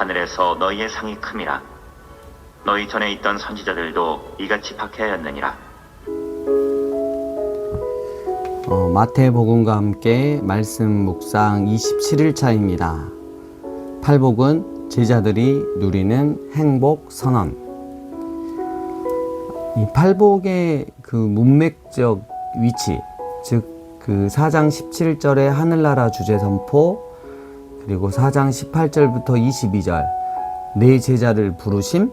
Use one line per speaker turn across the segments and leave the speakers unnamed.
하늘에서 너희의 상이 큼이라 너희 전에 있던 선지자들도 이같이 박해하였느니라
어, 마태복음과 함께 말씀 묵상 27일차입니다. 팔복은 제자들이 누리는 행복 선언. 이 팔복의 그 문맥적 위치, 즉 그 4장 17절의 하늘나라 주제 선포, 그리고 4장 18절부터 22절 네 제자를 부르심,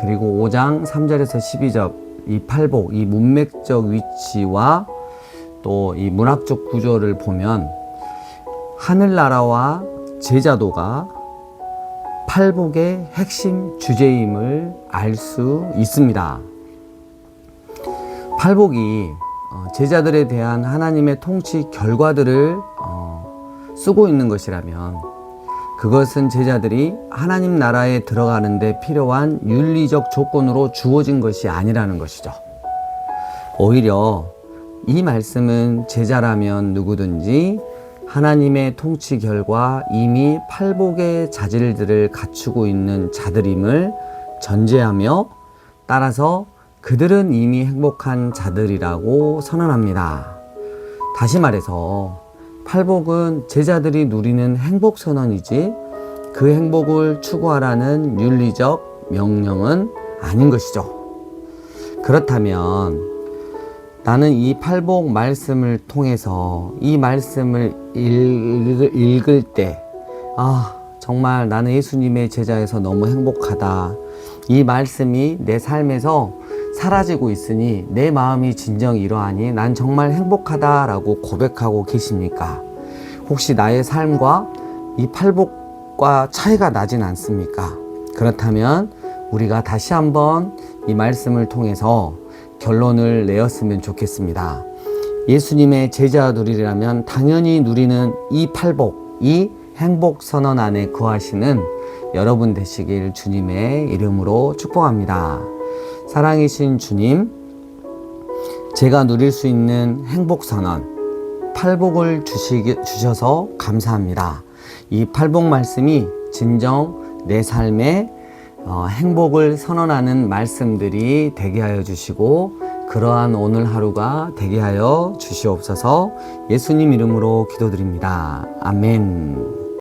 그리고 5장 3절에서 12절 이 팔복, 이 문맥적 위치와 또 이 문학적 구조를 보면 하늘나라와 제자도가 팔복의 핵심 주제임을 알 수 있습니다. 팔복이 어, 제자들에 대한 하나님의 통치 결과들을 어, 쓰고 있는 것이라면 그것은 제자들이 하나님 나라에 들어가는데 필요한 윤리적 조건으로 주어진 것이 아니라는 것이죠. 오히려 이 말씀은 제자라면 누구든지 하나님의 통치 결과 이미 팔복의 자질들을 갖추고 있는 자들임을 전제하며 따라서 그들은 이미 행복한 자들이라고 선언합니다. 다시 말해서 팔복은 제자들이 누리는 행복 선언이지 그 행복을 추구하라는 윤리적 명령은 아닌 것이죠. 그렇다면 나는 이 팔복 말씀을 통해서 이 말씀을 읽- 읽을 때, 아, 정말 나는 예수님의 제자에서 너무 행복하다. 이 말씀이 내 삶에서 사라지고 있으니 내 마음이 진정 이러하니 난 정말 행복하다라고 고백하고 계십니까? 혹시 나의 삶과 이 팔복 과 차이가 나진 않습니까? 그렇다면 우리가 다시 한번 이 말씀을 통해서 결론을 내었으면 좋겠습니다. 예수님의 제자들이라면 당연히 누리는 이 팔복, 이 행복 선언 안에 거하시는 여러분 되시길 주님의 이름으로 축복합니다. 사랑이신 주님, 제가 누릴 수 있는 행복 선언, 팔복을 주시, 주셔서 감사합니다. 이 팔복 말씀이 진정 내 삶에 어, 행복을 선언하는 말씀들이 되게 하여 주시고 그러한 오늘 하루가 되게 하여 주시옵소서 예수님 이름으로 기도드립니다. 아멘.